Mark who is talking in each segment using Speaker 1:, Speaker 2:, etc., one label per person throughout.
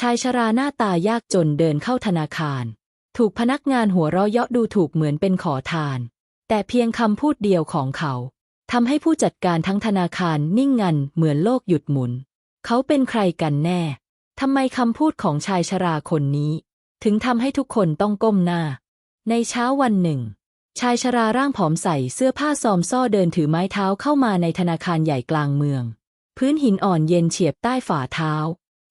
Speaker 1: ชายชราหน้าตายากจนเดินเข้าธนาคาร ถูกพนักงานหัวเราะเยาะดูถูกเหมือนเป็นขอทาน แต่เพียงคำพูดเดียวของเขาทำให้ผู้จัดการทั้งธนาคารนิ่งงันเหมือนโลกหยุดหมุน เขาเป็นใครกันแน่ทำไมคำพูดของชายชราคนนี้ ถึงทำให้ทุกคนต้องก้มหน้า ในเช้าวันหนึ่ง ชายชราร่างผอมใส่เสื้อผ้าซอมซ่อเดินถือไม้เท้าเข้ามาในธนาคารใหญ่กลางเมือง พื้นหินอ่อนเย็นเฉียบใต้ฝ่าเท้า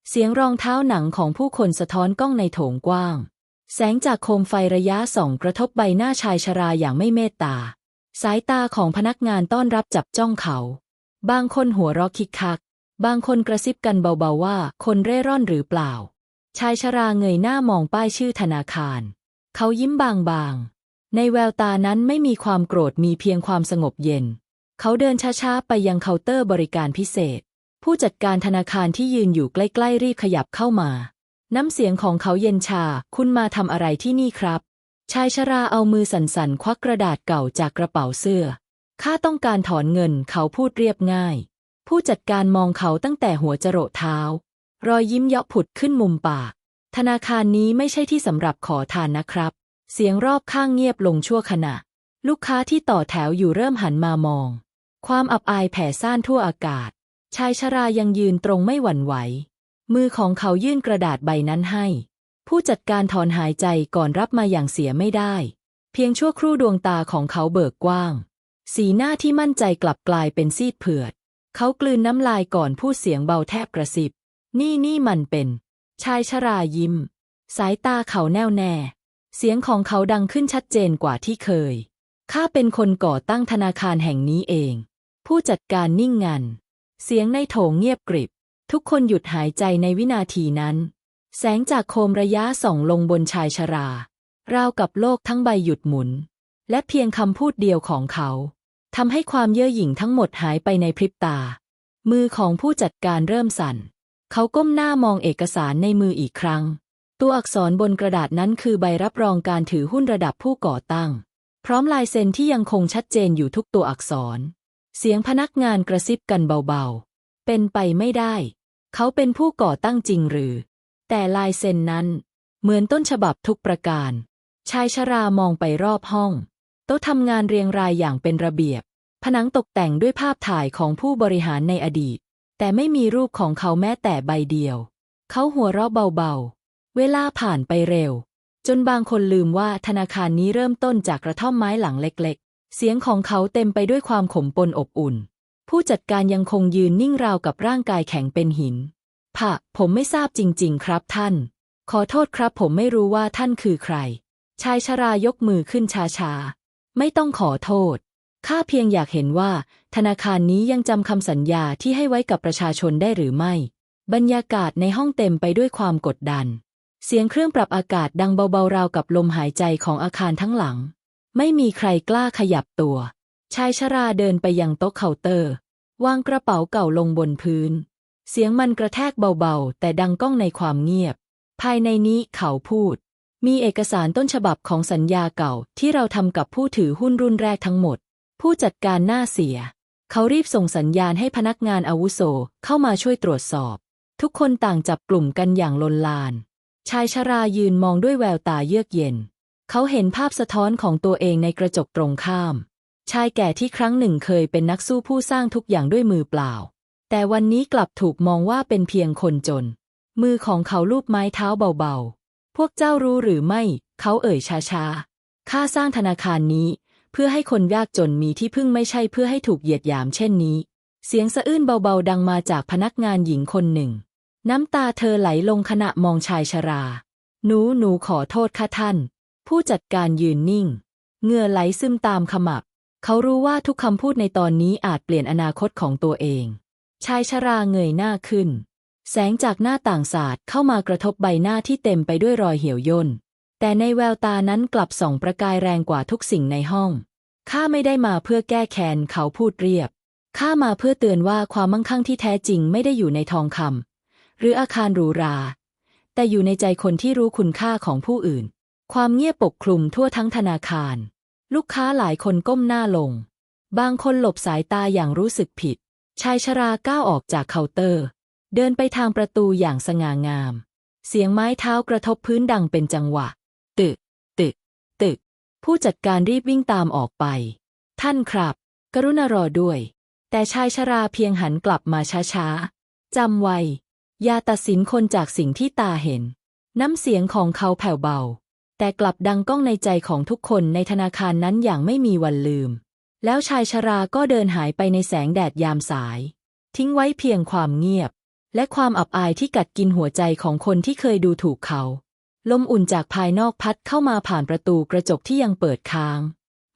Speaker 1: เสียงรองเท้าหนังของผู้คนสะท้อนกล้องในโถงกว้าง แสงจากโคมไฟระยะส่องกระทบใบหน้าชายชราอย่างไม่เมตตา สายตาของพนักงานต้อนรับจับจ้องเขา บางคนหัวเราะคิกคัก บางคนกระซิบกันเบาๆว่าคนเร่ร่อนหรือเปล่า ชายชราเงยหน้ามองป้ายชื่อธนาคาร เขายิ้มบางๆ ในแววตานั้นไม่มีความโกรธมีเพียงความสงบเย็น เขาเดินช้าๆไปยังเคาน์เตอร์บริการพิเศษ ผู้จัดการธนาคารที่ยืนอยู่ใกล้ ๆ รีบขยับเข้ามา น้ำเสียงของเขาเย็นชา คุณมาทำอะไรที่นี่ครับ ชายชราเอามือสั่นๆ ควักกระดาษเก่าจากกระเป๋าเสื้อ ข้าต้องการถอนเงิน เขาพูดเรียบง่าย ผู้จัดการมองเขาตั้งแต่หัวจรดเท้า รอยยิ้มเยาะผุดขึ้นมุมปาก ธนาคารนี้ไม่ใช่ที่สำหรับขอทานนะครับ เสียงรอบข้างเงียบลงชั่วขณะ ลูกค้าที่ต่อแถวอยู่เริ่มหันมามอง ความอับอายแผ่ซ่านทั่วอากาศ ชายชรายังยืนตรงไม่หวั่นไหว มือของเขายื่นกระดาษใบนั้นให้ ผู้จัดการถอนหายใจก่อนรับมาอย่างเสียไม่ได้ เพียงชั่วครู่ดวงตาของเขาเบิกกว้าง สีหน้าที่มั่นใจกลับกลายเป็นซีดเผือด เขากลืนน้ำลายก่อนพูดเสียงเบาแทบกระสิบ นี่นี่มันเป็น ชายชรายิ้ม สายตาเขาแน่วแน่ เสียงของเขาดังขึ้นชัดเจนกว่าที่เคย ข้าเป็นคนก่อตั้งธนาคารแห่งนี้เอง ผู้จัดการนิ่งงัน เสียงในโถงเงียบกริบ ทุกคนหยุดหายใจในวินาทีนั้น แสงจากโคมระยะส่องลงบนชายชรา ราวกับโลกทั้งใบหยุดหมุน และเพียงคำพูดเดียวของเขาทำให้ความเย่อหยิ่งทั้งหมดหายไปในพริบตา มือของผู้จัดการเริ่มสั่น เขาก้มหน้ามองเอกสารในมืออีกครั้ง ตัวอักษรบนกระดาษนั้นคือใบรับรองการถือหุ้นระดับผู้ก่อตั้ง พร้อมลายเซ็นที่ยังคงชัดเจนอยู่ทุกตัวอักษร เสียงพนักงานกระซิบกันเบาๆ เป็นไปไม่ได้ เขาเป็นผู้ก่อตั้งจริงหรือ แต่ลายเซ็นนั้น เหมือนต้นฉบับทุกประการ ชายชรามองไปรอบห้อง โต๊ะทำงานเรียงรายอย่างเป็นระเบียบ ผนังตกแต่งด้วยภาพถ่ายของผู้บริหารในอดีต แต่ไม่มีรูปของเขาแม้แต่ใบเดียว เขาหัวเราะเบาๆ เวลาผ่านไปเร็ว จนบางคนลืมว่าธนาคารนี้เริ่มต้นจากกระท่อมไม้หลังเล็กๆ เสียงของเขาเต็มไปด้วยความขมปนอบอุ่น ผู้จัดการยังคงยืนนิ่งราวกับร่างกายแข็งเป็นหินผะผมไม่ทราบจริง ๆ ครับท่าน ขอโทษครับผมไม่รู้ว่าท่านคือใคร ชายชรายกมือขึ้นช้าๆ ไม่ต้องขอโทษ ข้าเพียงอยากเห็นว่า ธนาคารนี้ยังจำคำสัญญาที่ให้ไว้กับประชาชนได้หรือไม่ บรรยากาศในห้องเต็มไปด้วยความกดดัน เสียงเครื่องปรับอากาศดังเบาๆราวกับลมหายใจของอาคารทั้งหลัง ไม่มีใครกล้าขยับตัว ชายชราเดินไปยังโต๊ะเคาน์เตอร์ วางกระเป๋าเก่าลงบนพื้น เสียงมันกระแทกเบาๆ แต่ดังก้องในความเงียบ ภายในนี้เขาพูด มีเอกสารต้นฉบับของสัญญาเก่าที่เราทำกับผู้ถือหุ้นรุ่นแรกทั้งหมด ผู้จัดการหน้าเสีย เขารีบส่งสัญญาณให้พนักงานอาวุโสเข้ามาช่วยตรวจสอบ ทุกคนต่างจับกลุ่มกันอย่างลนลาน ชายชรายืนมองด้วยแววตาเยือกเย็น เขาเห็นภาพสะท้อนของตัวเองในกระจกตรงข้าม ชายแก่ที่ครั้งหนึ่งเคยเป็นนักสู้ผู้สร้างทุกอย่างด้วยมือเปล่า แต่วันนี้กลับถูกมองว่าเป็นเพียงคนจน มือของเขาลูบไม้เท้าเบาๆ พวกเจ้ารู้หรือไม่ เขาเอ่ยช้าๆ ข้าสร้างธนาคารนี้ เพื่อให้คนยากจนมีที่พึ่งไม่ใช่เพื่อให้ถูกเหยียดหยามเช่นนี้ เสียงสะอื้นเบาๆ ดังมาจากพนักงานหญิงคนหนึ่ง น้ำตาเธอไหลลงขณะมองชายชรา หนูหนูขอโทษค่ะท่าน ผู้จัดการยืนนิ่งเหงื่อไหลซึมตามขมับ เขารู้ว่าทุกคำพูดในตอนนี้อาจเปลี่ยนอนาคตของตัวเอง ชายชราเงยหน้าขึ้น แสงจากหน้าต่างศาสตร์เข้ามากระทบใบหน้าที่เต็มไปด้วยรอยเหี่ยวย่น แต่ในแววตานั้นกลับส่องประกายแรงกว่าทุกสิ่งในห้อง ข้าไม่ได้มาเพื่อแก้แค้นเขาพูดเรียบ ข้ามาเพื่อเตือนว่าความมั่งคั่งที่แท้จริงไม่ได้อยู่ในทองคำหรืออาคารหรูหรา แต่อยู่ในใจคนที่รู้คุณค่าของผู้อื่น ความเงียบปกคลุมทั่วทั้งธนาคาร ลูกค้าหลายคนก้มหน้าลง บางคนหลบสายตาอย่างรู้สึกผิด ชายชราก้าวออกจากเคาน์เตอร์ เดินไปทางประตูอย่างสง่างาม เสียงไม้เท้ากระทบพื้นดังเป็นจังหวะ ตึก ตึก ตึก ผู้จัดการรีบวิ่งตามออกไป ท่านครับ กรุณารอด้วย แต่ชายชราเพียงหันกลับมาช้าๆจำไว้อย่าตัดสินคนจากสิ่งที่ตาเห็น น้ำเสียงของเขาแผ่วเบา แต่กลับดังก้องในใจของทุกคนในธนาคารนั้นอย่างไม่มีวันลืม แล้วชายชราก็เดินหายไปในแสงแดดยามสาย ทิ้งไว้เพียงความเงียบ และความอับอายที่กัดกินหัวใจของคนที่เคยดูถูกเขา ลมอุ่นจากภายนอกพัดเข้ามาผ่านประตูกระจกที่ยังเปิดค้าง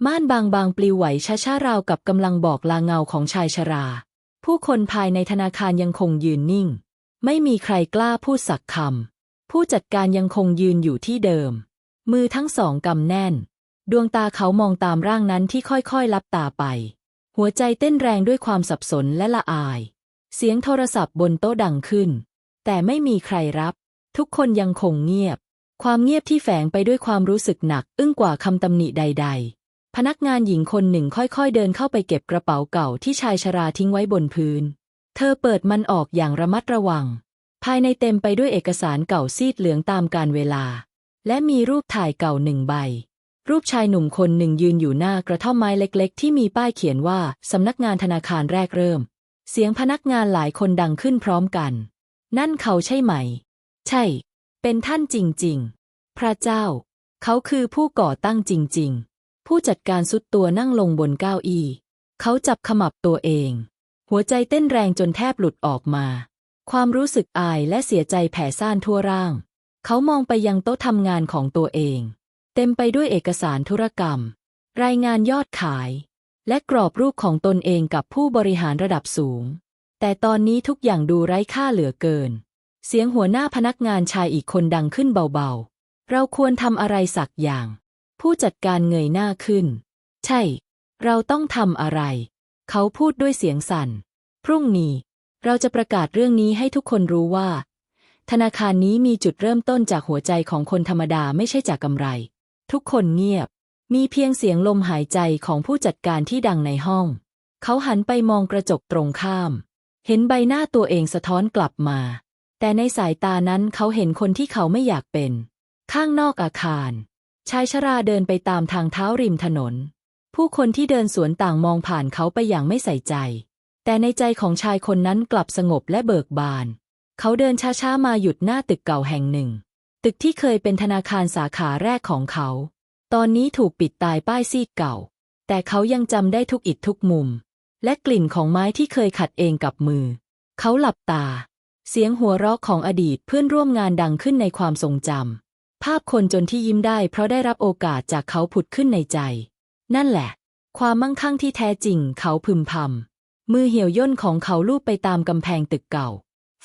Speaker 1: ม่านบางบางปลิวไหวช้าๆราวกับกำลังบอกลาเงาของชายชรา ผู้คนภายในธนาคารยังคงยืนนิ่ง ไม่มีใครกล้าพูดสักคำผู้จัดการยังคงยืนอยู่ที่เดิม มือทั้งสองกำแน่น ดวงตาเขามองตามร่างนั้นที่ค่อยๆลับตาไป หัวใจเต้นแรงด้วยความสับสนและละอาย เสียงโทรศัพท์บนโต๊ะดังขึ้น แต่ไม่มีใครรับ ทุกคนยังคงเงียบ ความเงียบที่แฝงไปด้วยความรู้สึกหนัก อึ้งกว่าคำตำหนิใด ๆ พนักงานหญิงคนหนึ่งค่อยๆเดินเข้าไปเก็บกระเป๋าเก่าที่ชายชราทิ้งไว้บนพื้น เธอเปิดมันออกอย่างระมัดระวัง ภายในเต็มไปด้วยเอกสารเก่าซีดเหลืองตามกาลเวลา และมีรูปถ่ายเก่าหนึ่งใบ รูปชายหนุ่มคนหนึ่งยืนอยู่หน้ากระท่อมไม้เล็กๆ ที่มีป้ายเขียนว่าสำนักงานธนาคารแรกเริ่ม เสียงพนักงานหลายคนดังขึ้นพร้อมกัน นั่นเขาใช่ไหม ใช่ เป็นท่านจริงๆ พระเจ้า เขาคือผู้ก่อตั้งจริงๆ ผู้จัดการสุดตัวนั่งลงบนเก้าอี้ เขาจับขมับตัวเอง หัวใจเต้นแรงจนแทบหลุดออกมา ความรู้สึกอายและเสียใจแผ่ซ่านทั่วร่าง เขามองไปยังโต๊ะทำงานของตัวเอง เต็มไปด้วยเอกสารธุรกรรม รายงานยอดขาย และกรอบรูปของตนเองกับผู้บริหารระดับสูง แต่ตอนนี้ทุกอย่างดูไร้ค่าเหลือเกิน เสียงหัวหน้าพนักงานชายอีกคนดังขึ้นเบาๆ เราควรทำอะไรสักอย่าง ผู้จัดการเงยหน้าขึ้น ใช่ เราต้องทำอะไร เขาพูดด้วยเสียงสั่น พรุ่งนี้เราจะประกาศเรื่องนี้ให้ทุกคนรู้ว่า ธนาคารนี้มีจุดเริ่มต้นจากหัวใจของคนธรรมดาไม่ใช่จากกำไร ทุกคนเงียบ มีเพียงเสียงลมหายใจของผู้จัดการที่ดังในห้อง เขาหันไปมองกระจกตรงข้าม เห็นใบหน้าตัวเองสะท้อนกลับมา แต่ในสายตานั้นเขาเห็นคนที่เขาไม่อยากเป็น ข้างนอกอาคาร ชายชราเดินไปตามทางเท้าริมถนน ผู้คนที่เดินสวนต่างมองผ่านเขาไปอย่างไม่ใส่ใจ แต่ในใจของชายคนนั้นกลับสงบและเบิกบาน เขาเดินช้าๆมาหยุดหน้าตึกเก่าแห่งหนึ่ง ตึกที่เคยเป็นธนาคารสาขาแรกของเขา ตอนนี้ถูกปิดตายป้ายซีดเก่า แต่เขายังจำได้ทุกอิฐทุกมุม และกลิ่นของไม้ที่เคยขัดเองกับมือ เขาหลับตา เสียงหัวเราะของอดีตเพื่อนร่วมงานดังขึ้นในความทรงจำภาพคนจนที่ยิ้มได้เพราะได้รับโอกาสจากเขาผุดขึ้นในใจ นั่นแหละ ความมั่งคั่งที่แท้จริงเขาพึมพำมือเหี่ยวย่นของเขาลูบไปตามกำแพงตึกเก่า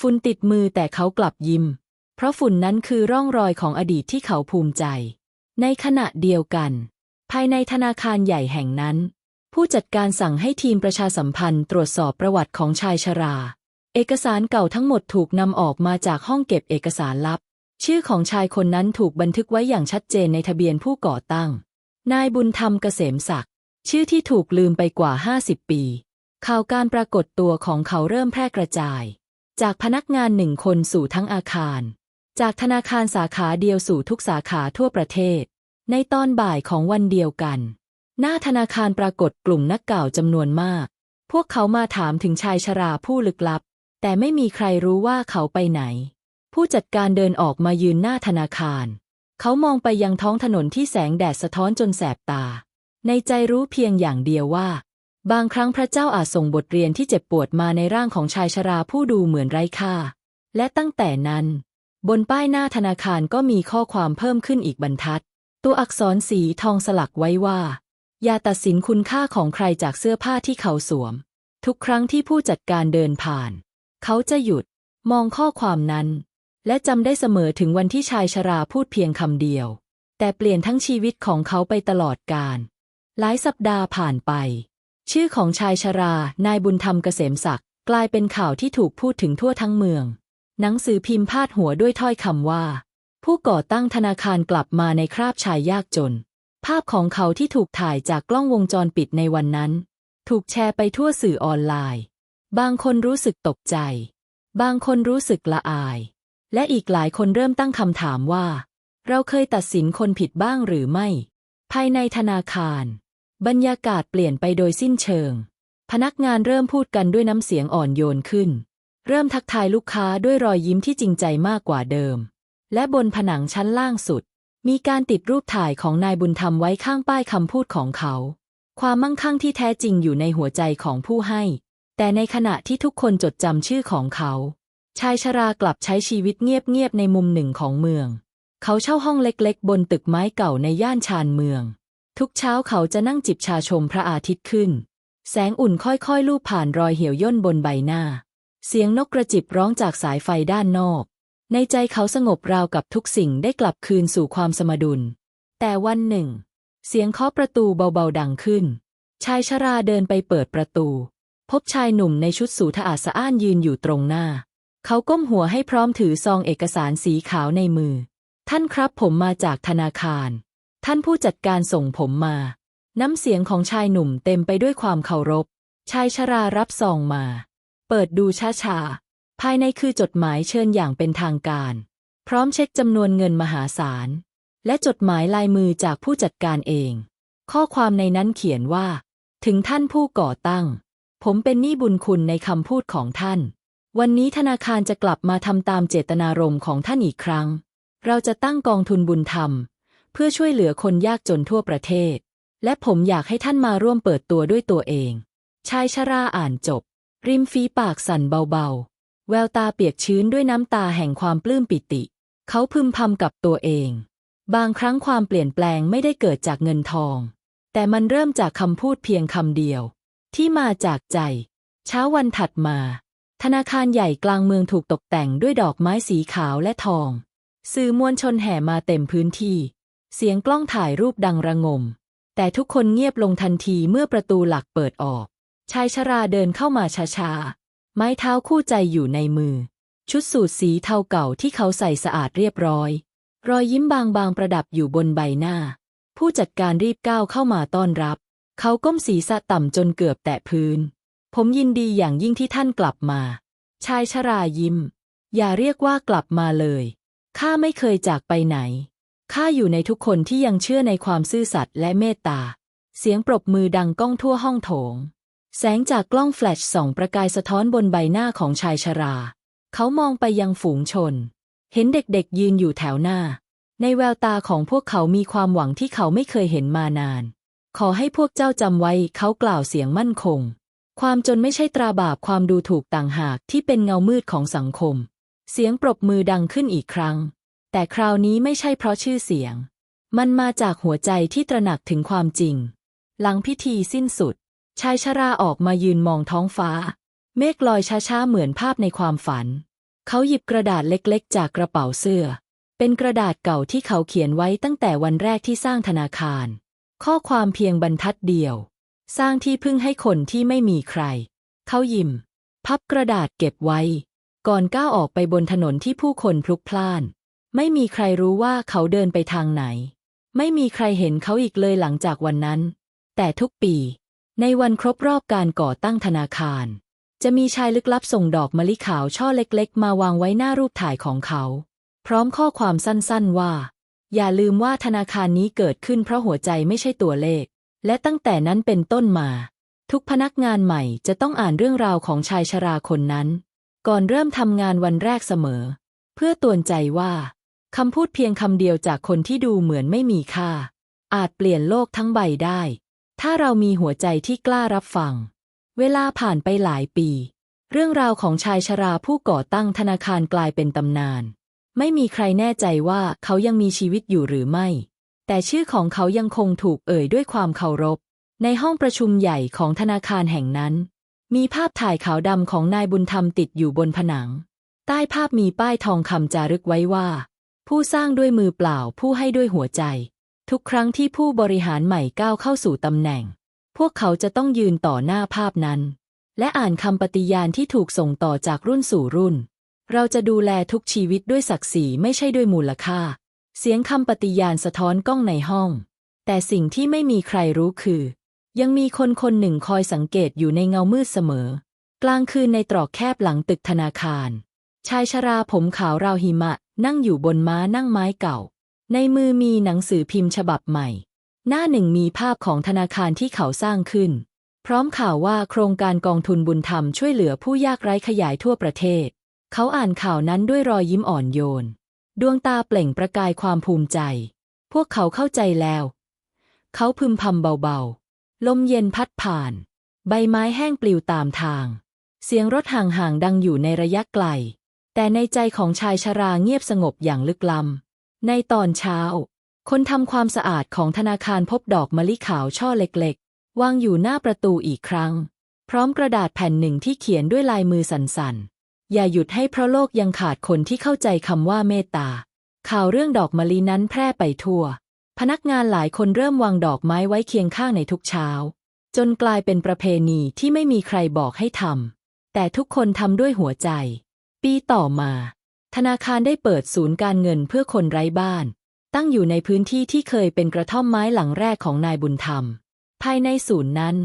Speaker 1: ฝุ่นติดมือแต่เขากลับยิ้ม เพราะฝุ่นนั้นคือร่องรอยของอดีตที่เขาภูมิใจ ในขณะเดียวกัน ภายในธนาคารใหญ่แห่งนั้น ผู้จัดการสั่งให้ทีมประชาสัมพันธ์ตรวจสอบประวัติของชายชรา เอกสารเก่าทั้งหมดถูกนำออกมาจากห้องเก็บเอกสารลับ ชื่อของชายคนนั้นถูกบันทึกไว้อย่างชัดเจนในทะเบียนผู้ก่อตั้ง นายบุญธรรมเกษมศักดิ์ชื่อที่ถูกลืมไปกว่า 50 ปี ข่าวการปรากฏตัวของเขาเริ่มแพร่กระจาย จากพนักงานหนึ่งคนสู่ทั้งอาคาร จากธนาคารสาขาเดียวสู่ทุกสาขาทั่วประเทศ ในตอนบ่ายของวันเดียวกัน หน้าธนาคารปรากฏกลุ่มนักเก่าจำนวนมาก พวกเขามาถามถึงชายชราผู้ลึกลับ แต่ไม่มีใครรู้ว่าเขาไปไหน ผู้จัดการเดินออกมายืนหน้าธนาคาร เขามองไปยังท้องถนนที่แสงแดดสะท้อนจนแสบตา ในใจรู้เพียงอย่างเดียวว่า บางครั้งพระเจ้าอาจส่งบทเรียนที่เจ็บปวดมาในร่างของชายชราผู้ดูเหมือนไร้ค่า และตั้งแต่นั้น บนป้ายหน้าธนาคารก็มีข้อความเพิ่มขึ้นอีกบรรทัด ตัวอักษรสีทองสลักไว้ว่า อย่าตัดสินคุณค่าของใครจากเสื้อผ้าที่เขาสวม ทุกครั้งที่ผู้จัดการเดินผ่าน เขาจะหยุด มองข้อความนั้น และจำได้เสมอถึงวันที่ชายชราพูดเพียงคำเดียว แต่เปลี่ยนทั้งชีวิตของเขาไปตลอดกาลหลายสัปดาห์ผ่านไป ชื่อของชายชรา นายบุญธรรมเกษมศักดิ์กลายเป็นข่าวที่ถูกพูดถึงทั่วทั้งเมือง หนังสือพิมพ์พาดหัวด้วยถ้อยคำว่า ผู้ก่อตั้งธนาคารกลับมาในคราบชายยากจน ภาพของเขาที่ถูกถ่ายจากกล้องวงจรปิดในวันนั้น ถูกแชร์ไปทั่วสื่อออนไลน์ บางคนรู้สึกตกใจ บางคนรู้สึกละอาย และอีกหลายคนเริ่มตั้งคำถามว่า เราเคยตัดสินคนผิดบ้างหรือไม่ ภายในธนาคาร บรรยากาศเปลี่ยนไปโดยสิ้นเชิง พนักงานเริ่มพูดกันด้วยน้ำเสียงอ่อนโยนขึ้น เริ่มทักทายลูกค้าด้วยรอยยิ้มที่จริงใจมากกว่าเดิม และบนผนังชั้นล่างสุด มีการติดรูปถ่ายของนายบุญธรรมไว้ข้างป้ายคำพูดของเขา ความมั่งคั่งที่แท้จริงอยู่ในหัวใจของผู้ให้ แต่ในขณะที่ทุกคนจดจำชื่อของเขา ชายชรากลับใช้ชีวิตเงียบๆในมุมหนึ่งของเมือง เขาเช่าห้องเล็กๆ บนตึกไม้เก่าในย่านชานเมือง ทุกเช้าเขาจะนั่งจิบชาชมพระอาทิตย์ขึ้น แสงอุ่นค่อยๆ ลูบผ่านรอยเหี่ยวย่นบนใบหน้า เสียงนกกระจิบร้องจากสายไฟด้านนอก ในใจเขาสงบราวกับทุกสิ่งได้กลับคืนสู่ความสมดุล แต่วันหนึ่ง เสียงเคาะประตูเบาๆดังขึ้น ชายชราเดินไปเปิดประตู พบชายหนุ่มในชุดสูทอาสะอ้านยืนอยู่ตรงหน้า เขาก้มหัวให้พร้อมถือซองเอกสารสีขาวในมือ ท่านครับผมมาจากธนาคาร ท่านผู้จัดการส่งผมมา น้ำเสียงของชายหนุ่มเต็มไปด้วยความเคารพ ชายชรารับซองมา เปิดดูช้าๆ ภายในคือจดหมายเชิญอย่างเป็นทางการ พร้อมเช็คจำนวนเงินมหาศาล และจดหมายลายมือจากผู้จัดการเอง ข้อความในนั้นเขียนว่า ถึงท่านผู้ก่อตั้ง ผมเป็นหนี้บุญคุณในคำพูดของท่าน วันนี้ธนาคารจะกลับมาทำตามเจตนารมณ์ของท่านอีกครั้ง เราจะตั้งกองทุนบุญธรรม เพื่อช่วยเหลือคนยากจนทั่วประเทศ และผมอยากให้ท่านมาร่วมเปิดตัวด้วยตัวเอง ชายชราอ่านจบ ริมฝีปากสั่นเบาๆ แววตาเปียกชื้นด้วยน้ำตาแห่งความปลื้มปิติ เขาพึมพำกับตัวเอง บางครั้งความเปลี่ยนแปลงไม่ได้เกิดจากเงินทอง แต่มันเริ่มจากคำพูดเพียงคำเดียว ที่มาจากใจ เช้าวันถัดมา ธนาคารใหญ่กลางเมืองถูกตกแต่งด้วยดอกไม้สีขาวและทอง สื่อมวลชนแห่มาเต็มพื้นที่ เสียงกล้องถ่ายรูปดังระงม แต่ทุกคนเงียบลงทันทีเมื่อประตูหลักเปิดออก ชายชราเดินเข้ามาช้าๆ ไม้เท้าคู่ใจอยู่ในมือ ชุดสูทสีเทาเก่าที่เขาใส่สะอาดเรียบร้อย รอยยิ้มบางๆประดับอยู่บนใบหน้า ผู้จัดการรีบก้าวเข้ามาต้อนรับ เขาก้มศีรษะต่ำจนเกือบแตะพื้น ผมยินดีอย่างยิ่งที่ท่านกลับมา ชายชรายิ้ม อย่าเรียกว่ากลับมาเลยข้าไม่เคยจากไปไหน ข้าอยู่ในทุกคนที่ยังเชื่อในความซื่อสัตย์และเมตตา เสียงปรบมือดังก้องทั่วห้องโถง แสงจากกล้องแฟลชส่องประกายสะท้อนบนใบหน้าของชายชรา เขามองไปยังฝูงชน เห็นเด็กๆยืนอยู่แถวหน้า ในแววตาของพวกเขามีความหวังที่เขาไม่เคยเห็นมานาน ขอให้พวกเจ้าจำไว้เขากล่าวเสียงมั่นคง ความจนไม่ใช่ตราบาปความดูถูกต่างหากที่เป็นเงามืดของสังคม เสียงปรบมือดังขึ้นอีกครั้ง แต่คราวนี้ไม่ใช่เพราะชื่อเสียง มันมาจากหัวใจที่ตระหนักถึงความจริง หลังพิธีสิ้นสุด ชายชราออกมายืนมองท้องฟ้า เมฆลอยช้าๆเหมือนภาพในความฝัน เขาหยิบกระดาษเล็กๆ จากกระเป๋าเสื้อ เป็นกระดาษเก่าที่เขาเขียนไว้ตั้งแต่วันแรกที่สร้างธนาคาร ข้อความเพียงบรรทัดเดียว สร้างที่พึ่งให้คนที่ไม่มีใคร เขายิ้ม พับกระดาษเก็บไว้ ก่อนก้าวออกไปบนถนนที่ผู้คนพลุกพล่าน ไม่มีใครรู้ว่าเขาเดินไปทางไหน ไม่มีใครเห็นเขาอีกเลยหลังจากวันนั้น แต่ทุกปี ในวันครบรอบการก่อตั้งธนาคาร จะมีชายลึกลับส่งดอกมะลิขาวช่อเล็กๆ มาวางไว้หน้ารูปถ่ายของเขา พร้อมข้อความสั้นๆว่า อย่าลืมว่าธนาคารนี้เกิดขึ้นเพราะหัวใจไม่ใช่ตัวเลข และตั้งแต่นั้นเป็นต้นมา ทุกพนักงานใหม่จะต้องอ่านเรื่องราวของชายชราคนนั้น ก่อนเริ่มทำงานวันแรกเสมอ เพื่อตวนใจว่า คำพูดเพียงคำเดียวจากคนที่ดูเหมือนไม่มีค่า อาจเปลี่ยนโลกทั้งใบได้ ถ้าเรามีหัวใจที่กล้ารับฟัง เวลาผ่านไปหลายปี เรื่องราวของชายชราผู้ก่อตั้งธนาคารกลายเป็นตำนาน ไม่มีใครแน่ใจว่าเขายังมีชีวิตอยู่หรือไม่ แต่ชื่อของเขายังคงถูกเอ่ยด้วยความเคารพ ในห้องประชุมใหญ่ของธนาคารแห่งนั้น มีภาพถ่ายขาวดำของนายบุญธรรมติดอยู่บนผนัง ใต้ภาพมีป้ายทองคำจารึกไว้ว่า ผู้สร้างด้วยมือเปล่าผู้ให้ด้วยหัวใจ ทุกครั้งที่ผู้บริหารใหม่ก้าวเข้าสู่ตำแหน่ง พวกเขาจะต้องยืนต่อหน้าภาพนั้น และอ่านคำปฏิญาณที่ถูกส่งต่อจากรุ่นสู่รุ่น เราจะดูแลทุกชีวิตด้วยศักดิ์ศรีไม่ใช่ด้วยมูลค่า เสียงคำปฏิญาณสะท้อนกล้องในห้อง แต่สิ่งที่ไม่มีใครรู้คือ ยังมีคนคนหนึ่งคอยสังเกตอยู่ในเงามืดเสมอ กลางคืนในตรอกแคบหลังตึกธนาคารชายชราผมขาวราวหิมะ นั่งอยู่บนม้านั่งไม้เก่า ในมือมีหนังสือพิมพ์ฉบับใหม่ หน้าหนึ่งมีภาพของธนาคารที่เขาสร้างขึ้น พร้อมข่าวว่าโครงการกองทุนบุญธรรมช่วยเหลือผู้ยากไร้ขยายทั่วประเทศ เขาอ่านข่าวนั้นด้วยรอยยิ้มอ่อนโยน ดวงตาเปล่งประกายความภูมิใจ พวกเขาเข้าใจแล้ว เขาพึมพำเบาๆ ลมเย็นพัดผ่าน ใบไม้แห้งปลิวตามทาง เสียงรถห่างๆดังอยู่ในระยะไกล แต่ในใจของชายชราเงียบสงบอย่างลึกล้ำในตอนเช้า คนทำความสะอาดของธนาคารพบดอกมะลิขาวช่อเล็กๆ วางอยู่หน้าประตูอีกครั้ง พร้อมกระดาษแผ่นหนึ่งที่เขียนด้วยลายมือสั่นๆ อย่าหยุดให้เพราะโลกยังขาดคนที่เข้าใจคำว่าเมตตา ข่าวเรื่องดอกมะลินั้นแพร่ไปทั่ว พนักงานหลายคนเริ่มวางดอกไม้ไว้เคียงข้างในทุกเช้า จนกลายเป็นประเพณีที่ไม่มีใครบอกให้ทำแต่ทุกคนทำด้วยหัวใจ ปีต่อมา ธนาคารได้เปิดศูนย์การเงินเพื่อคนไร้บ้าน ตั้งอยู่ในพื้นที่ที่เคยเป็นกระท่อมไม้หลังแรกของนายบุญธรรม ภายในศูนย์นั้น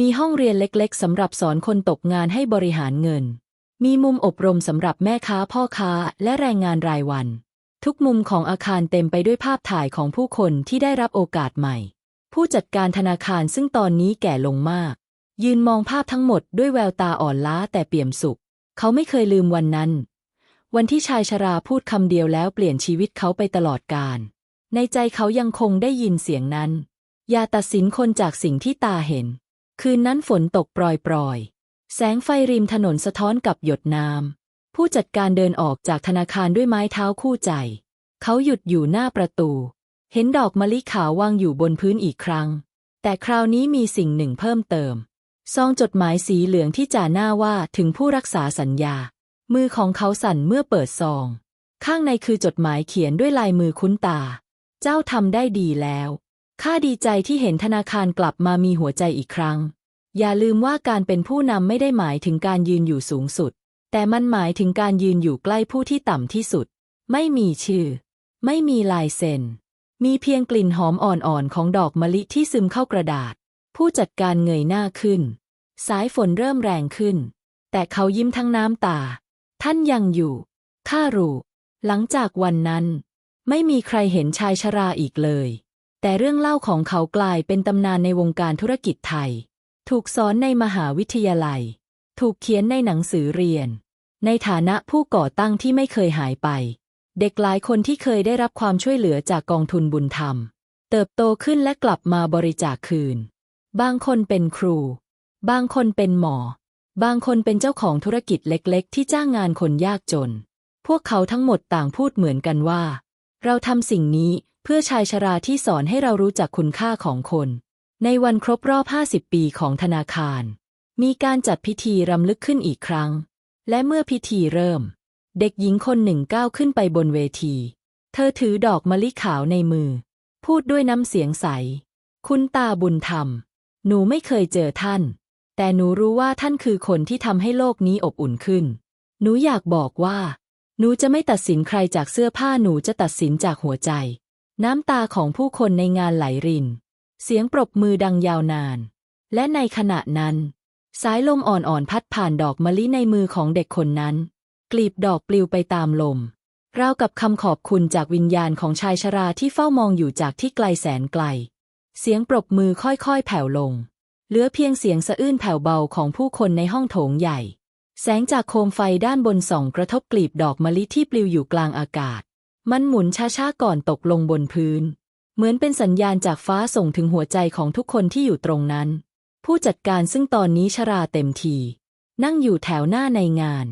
Speaker 1: มีห้องเรียนเล็กๆสำหรับสอนคนตกงานให้บริหารเงิน มีมุมอบรมสำหรับแม่ค้าพ่อค้าและแรงงานรายวัน ทุกมุมของอาคารเต็มไปด้วยภาพถ่ายของผู้คนที่ได้รับโอกาสใหม่ ผู้จัดการธนาคารซึ่งตอนนี้แก่ลงมาก ยืนมองภาพทั้งหมดด้วยแววตาอ่อนล้าแต่เปี่ยมสุข เขาไม่เคยลืมวันนั้น วันที่ชายชราพูดคำเดียวแล้วเปลี่ยนชีวิตเขาไปตลอดกาลในใจเขายังคงได้ยินเสียงนั้น อย่าตัดสินคนจากสิ่งที่ตาเห็น คืนนั้นฝนตกปรอยๆ แสงไฟริมถนนสะท้อนกับหยดน้ำผู้จัดการเดินออกจากธนาคารด้วยไม้เท้าคู่ใจ เขาหยุดอยู่หน้าประตู เห็นดอกมะลิขาววางอยู่บนพื้นอีกครั้ง แต่คราวนี้มีสิ่งหนึ่งเพิ่มเติม ซองจดหมายสีเหลืองที่จ่าหน้าว่าถึงผู้รักษาสัญญา มือของเขาสั่นเมื่อเปิดซอง ข้างในคือจดหมายเขียนด้วยลายมือคุ้นตา เจ้าทำได้ดีแล้วข้าดีใจที่เห็นธนาคารกลับมามีหัวใจอีกครั้ง อย่าลืมว่าการเป็นผู้นำไม่ได้หมายถึงการยืนอยู่สูงสุด แต่มันหมายถึงการยืนอยู่ใกล้ผู้ที่ต่ำที่สุด ไม่มีชื่อ ไม่มีลายเซ็น มีเพียงกลิ่นหอมอ่อนๆของดอกมะลิที่ซึมเข้ากระดาษ ผู้จัดการเงยหน้าขึ้น สายฝนเริ่มแรงขึ้น แต่เขายิ้มทั้งน้ำตา ท่านยังอยู่ข้ารู้หลังจากวันนั้น ไม่มีใครเห็นชายชราอีกเลย แต่เรื่องเล่าของเขากลายเป็นตำนานในวงการธุรกิจไทย ถูกสอนในมหาวิทยาลัย ถูกเขียนในหนังสือเรียน ในฐานะผู้ก่อตั้งที่ไม่เคยหายไป เด็กหลายคนที่เคยได้รับความช่วยเหลือจากกองทุนบุญธรรม เติบโตขึ้นและกลับมาบริจาคคืน บางคนเป็นครู บางคนเป็นหมอ บางคนเป็นเจ้าของธุรกิจเล็ก ๆ ที่จ้างงานคนยากจน พวกเขาทั้งหมดต่างพูดเหมือนกันว่า เราทำสิ่งนี้เพื่อชายชราที่สอนให้เรารู้จักคุณค่าของคน ในวันครบรอบ 50 ปีของธนาคาร มีการจัดพิธีรำลึกขึ้นอีกครั้ง และเมื่อพิธีเริ่ม เด็กหญิงคนหนึ่งก้าวขึ้นไปบนเวที เธอถือดอกมะลิขาวในมือ พูดด้วยน้ำเสียงใส คุณตาบุญธรรม หนูไม่เคยเจอท่าน แต่หนูรู้ว่าท่านคือคนที่ทำให้โลกนี้อบอุ่นขึ้น หนูอยากบอกว่า หนูจะไม่ตัดสินใครจากเสื้อผ้าหนูจะตัดสินจากหัวใจ น้ำตาของผู้คนในงานไหลริน เสียงปรบมือดังยาวนาน และในขณะนั้น สายลมอ่อนๆพัดผ่านดอกมะลิในมือของเด็กคนนั้น กลีบดอกปลิวไปตามลมราวกับคำขอบคุณจากวิญญาณของชายชราที่เฝ้ามองอยู่จากที่ไกลแสนไกล เสียงปรบมือค่อยๆ แผ่วลง เหลือเพียงเสียงสะอื้นแผ่วเบาของผู้คนในห้องโถงใหญ่ แสงจากโคมไฟด้านบนส่องกระทบกลีบดอกมะลิที่ปลิวอยู่กลางอากาศ มันหมุนช้าๆก่อนตกลงบนพื้น เหมือนเป็นสัญญาณจากฟ้าส่งถึงหัวใจของทุกคนที่อยู่ตรงนั้น ผู้จัดการซึ่งตอนนี้ชราเต็มที นั่งอยู่แถวหน้าในงาน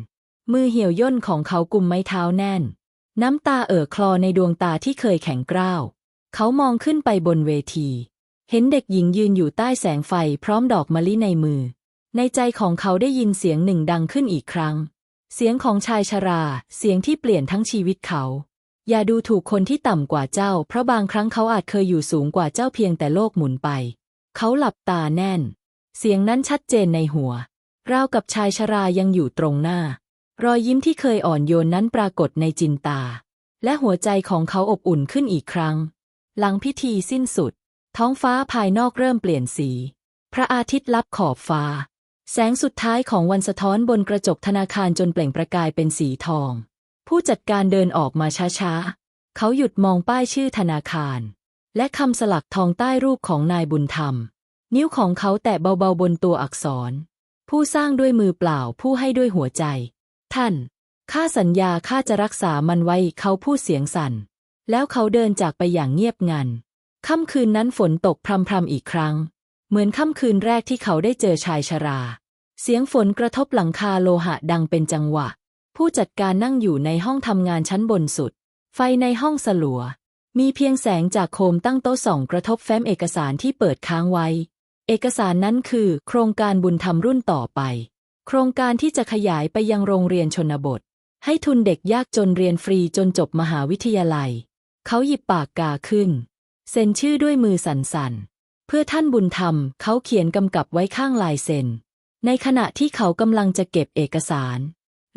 Speaker 1: มือเหี่ยวย่นของเขากุมไม้เท้าแน่น น้ำตาเอ่อคลอในดวงตาที่เคยแข็งกร้าว เขามองขึ้นไปบนเวที เห็นเด็กหญิงยืนอยู่ใต้แสงไฟพร้อมดอกมะลิในมือ ในใจของเขาได้ยินเสียงหนึ่งดังขึ้นอีกครั้ง เสียงของชายชรา เสียงที่เปลี่ยนทั้งชีวิตเขา อย่าดูถูกคนที่ต่ำกว่าเจ้า เพราะบางครั้งเขาอาจเคยอยู่สูงกว่าเจ้าเพียงแต่โลกหมุนไป เขาหลับตาแน่น เสียงนั้นชัดเจนในหัว ราวกับชายชรายังอยู่ตรงหน้า รอยยิ้มที่เคยอ่อนโยนนั้นปรากฏในจินตา และหัวใจของเขาอบอุ่นขึ้นอีกครั้ง หลังพิธีสิ้นสุด ท้องฟ้าภายนอกเริ่มเปลี่ยนสี พระอาทิตย์ลับขอบฟ้า แสงสุดท้ายของวันสะท้อนบนกระจกธนาคารจนเปล่งประกายเป็นสีทอง ผู้จัดการเดินออกมาช้าๆ เขาหยุดมองป้ายชื่อธนาคาร และคำสลักทองใต้รูปของนายบุญธรรม นิ้วของเขาแตะเบาๆบนตัวอักษร ผู้สร้างด้วยมือเปล่าผู้ให้ด้วยหัวใจ ท่านข้าสัญญาข้าจะรักษามันไว้เขาพูดเสียงสั่น แล้วเขาเดินจากไปอย่างเงียบงัน ค่ำคืนนั้นฝนตกพรำๆอีกครั้ง เหมือนค่ำคืนแรกที่เขาได้เจอชายชรา เสียงฝนกระทบหลังคาโลหะดังเป็นจังหวะ ผู้จัดการนั่งอยู่ในห้องทำงานชั้นบนสุด ไฟในห้องสลัว มีเพียงแสงจากโคมตั้งโต๊ะส่องกระทบแฟ้มเอกสารที่เปิดค้างไว้ เอกสารนั้นคือ โครงการบุญธรรมรุ่นต่อไป โครงการที่จะขยายไปยังโรงเรียนชนบท ให้ทุนเด็กยากจนเรียนฟรีจนจบมหาวิทยาลัย เขาหยิบปากกาขึ้น เซ็นชื่อด้วยมือสั่นๆ เพื่อท่านบุญธรรมเขาเขียนกำกับไว้ข้างลายเซ็น ในขณะที่เขากำลังจะเก็บเอกสาร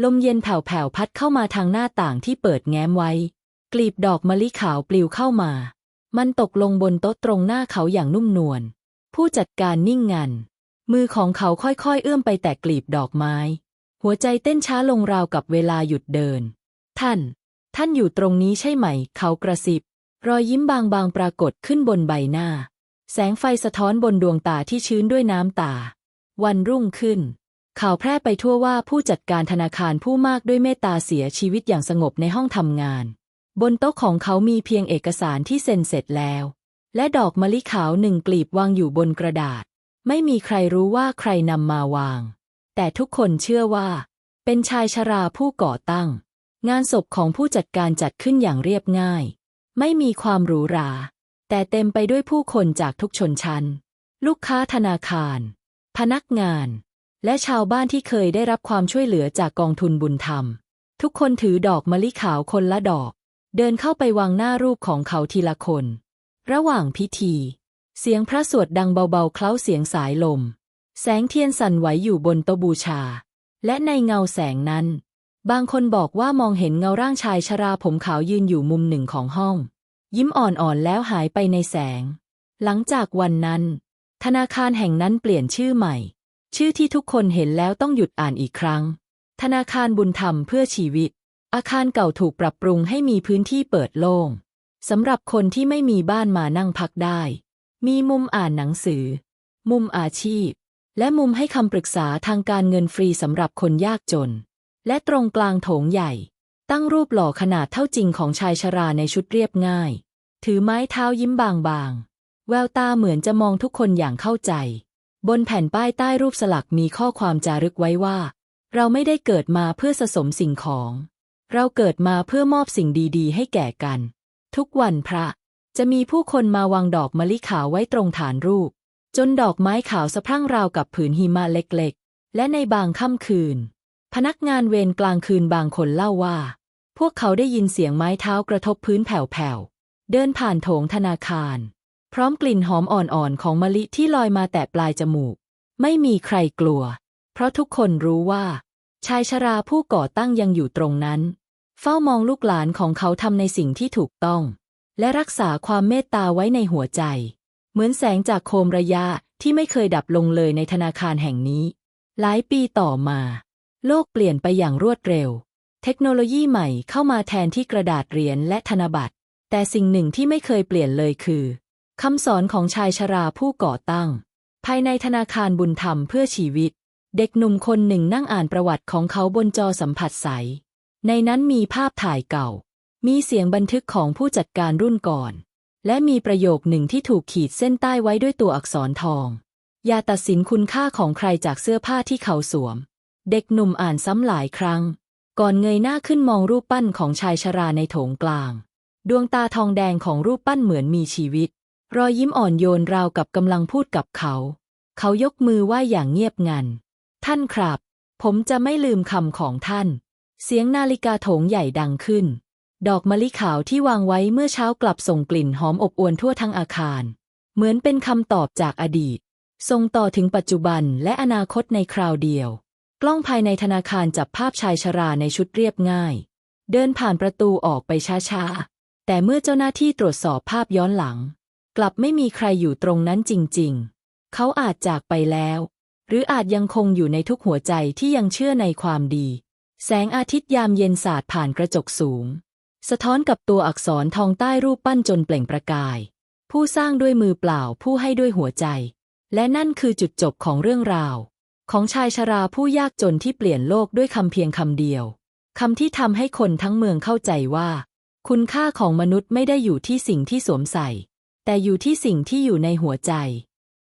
Speaker 1: ลมเย็นแผ่วๆพัดเข้ามาทางหน้าต่างที่เปิดแง้มไว้ กลีบดอกมะลิขาวปลิวเข้ามา มันตกลงบนโต๊ะตรงหน้าเขาอย่างนุ่มนวล ผู้จัดการนิ่งงัน มือของเขาค่อยๆเอื้อมไปแตะกลีบดอกไม้ หัวใจเต้นช้าลงราวกับเวลาหยุดเดิน ท่าน ท่านอยู่ตรงนี้ใช่ไหม เขากระซิบ รอยยิ้มบางๆปรากฏขึ้นบนใบหน้า แสงไฟสะท้อนบนดวงตาที่ชื้นด้วยน้ำตา วันรุ่งขึ้น ข่าวแพร่ไปทั่วว่าผู้จัดการธนาคารผู้มากด้วยเมตตาเสียชีวิตอย่างสงบในห้องทำงาน บนโต๊ะของเขามีเพียงเอกสารที่เซ็นเสร็จแล้ว และดอกมะลิขาวหนึ่งกลีบวางอยู่บนกระดาษ ไม่มีใครรู้ว่าใครนำมาวาง แต่ทุกคนเชื่อว่า เป็นชายชราผู้ก่อตั้ง งานศพของผู้จัดการจัดขึ้นอย่างเรียบง่าย ไม่มีความหรูหรา แต่เต็มไปด้วยผู้คนจากทุกชนชั้น ลูกค้าธนาคาร พนักงาน และชาวบ้านที่เคยได้รับความช่วยเหลือจากกองทุนบุญธรรม ทุกคนถือดอกมะลิขาวคนละดอก เดินเข้าไปวางหน้ารูปของเขาทีละคน ระหว่างพิธี เสียงพระสวดดังเบาๆ เคล้าเสียงสายลม แสงเทียนสั่นไหวอยู่บนโต๊ะบูชา และในเงาแสงนั้น บางคนบอกว่ามองเห็นเงาร่างชายชราผมขาวยืนอยู่มุมหนึ่งของห้อง ยิ้มอ่อนๆแล้วหายไปในแสง หลังจากวันนั้น ธนาคารแห่งนั้นเปลี่ยนชื่อใหม่ ชื่อที่ทุกคนเห็นแล้วต้องหยุดอ่านอีกครั้ง ธนาคารบุญธรรมเพื่อชีวิต อาคารเก่าถูกปรับปรุงให้มีพื้นที่เปิดโล่งสำหรับคนที่ไม่มีบ้านมานั่งพักได้ มีมุมอ่านหนังสือ มุมอาชีพ และมุมให้คำปรึกษาทางการเงินฟรีสำหรับคนยากจน และตรงกลางโถงใหญ่ ตั้งรูปหล่อขนาดเท่าจริงของชายชราในชุดเรียบง่าย ถือไม้เท้ายิ้มบางๆ แววตาเหมือนจะมองทุกคนอย่างเข้าใจ บนแผ่นป้ายใต้รูปสลักมีข้อความจารึกไว้ว่า เราไม่ได้เกิดมาเพื่อสะสมสิ่งของ เราเกิดมาเพื่อมอบสิ่งดีๆ ให้แก่กัน ทุกวันพระจะมีผู้คนมาวางดอกมะลิขาวไว้ตรงฐานรูป จนดอกไม้ขาวสะพรั่งราวกับผืนหิมะเล็กๆ และในบางค่ำคืน พนักงานเวรกลางคืนบางคนเล่าว่า พวกเขาได้ยินเสียงไม้เท้ากระทบพื้นแผ่วๆ เดินผ่านโถงธนาคาร พร้อมกลิ่นหอมอ่อนๆ ของมะลิที่ลอยมาแต่ปลายจมูก ไม่มีใครกลัว เพราะทุกคนรู้ว่า ชายชราผู้ก่อตั้งยังอยู่ตรงนั้น เฝ้ามองลูกหลานของเขาทำในสิ่งที่ถูกต้อง และรักษาความเมตตาไว้ในหัวใจ เหมือนแสงจากโคมระยะที่ไม่เคยดับลงเลยในธนาคารแห่งนี้ หลายปีต่อมา โลกเปลี่ยนไปอย่างรวดเร็ว เทคโนโลยีใหม่เข้ามาแทนที่กระดาษเหรียญและธนบัตร แต่สิ่งหนึ่งที่ไม่เคยเปลี่ยนเลยคือคำสอนของชายชราผู้ก่อตั้ง ภายในธนาคารบุญธรรมเพื่อชีวิต เด็กหนุ่มคนหนึ่งนั่งอ่านประวัติของเขาบนจอสัมผัสใส ในนั้นมีภาพถ่ายเก่า มีเสียงบันทึกของผู้จัดการรุ่นก่อน และมีประโยคหนึ่งที่ถูกขีดเส้นใต้ไว้ด้วยตัวอักษรทอง อย่าตัดสินคุณค่าของใครจากเสื้อผ้าที่เขาสวม เด็กหนุ่มอ่านซ้ำหลายครั้ง ก่อนเงยหน้าขึ้นมองรูปปั้นของชายชราในโถงกลาง ดวงตาทองแดงของรูปปั้นเหมือนมีชีวิต รอยยิ้มอ่อนโยนราวกับกำลังพูดกับเขา เขายกมือไหว้อย่างเงียบงัน ท่านครับ ผมจะไม่ลืมคำของท่าน เสียงนาฬิกาโถงใหญ่ดังขึ้น ดอกมะลิขาวที่วางไว้เมื่อเช้ากลับส่งกลิ่นหอมอบอวลทั่วทั้งอาคาร เหมือนเป็นคำตอบจากอดีตส่งต่อถึงปัจจุบันและอนาคตในคราวเดียว กล้องภายในธนาคารจับภาพชายชราในชุดเรียบง่าย เดินผ่านประตูออกไปช้าๆ แต่เมื่อเจ้าหน้าที่ตรวจสอบภาพย้อนหลัง กลับไม่มีใครอยู่ตรงนั้นจริงๆ เขาอาจจากไปแล้ว หรืออาจยังคงอยู่ในทุกหัวใจที่ยังเชื่อในความดี แสงอาทิตย์ยามเย็นสาดผ่านกระจกสูง สะท้อนกับตัวอักษรทองใต้รูปปั้นจนเปล่งประกาย ผู้สร้างด้วยมือเปล่าผู้ให้ด้วยหัวใจ และนั่นคือจุดจบของเรื่องราว ของชายชราผู้ยากจนที่เปลี่ยนโลกด้วยคำเพียงคำเดียวคำที่ทำให้คนทั้งเมืองเข้าใจว่า คุณค่าของมนุษย์ไม่ได้อยู่ที่สิ่งที่สวมใส่ แต่อยู่ที่สิ่งที่อยู่ในหัวใจ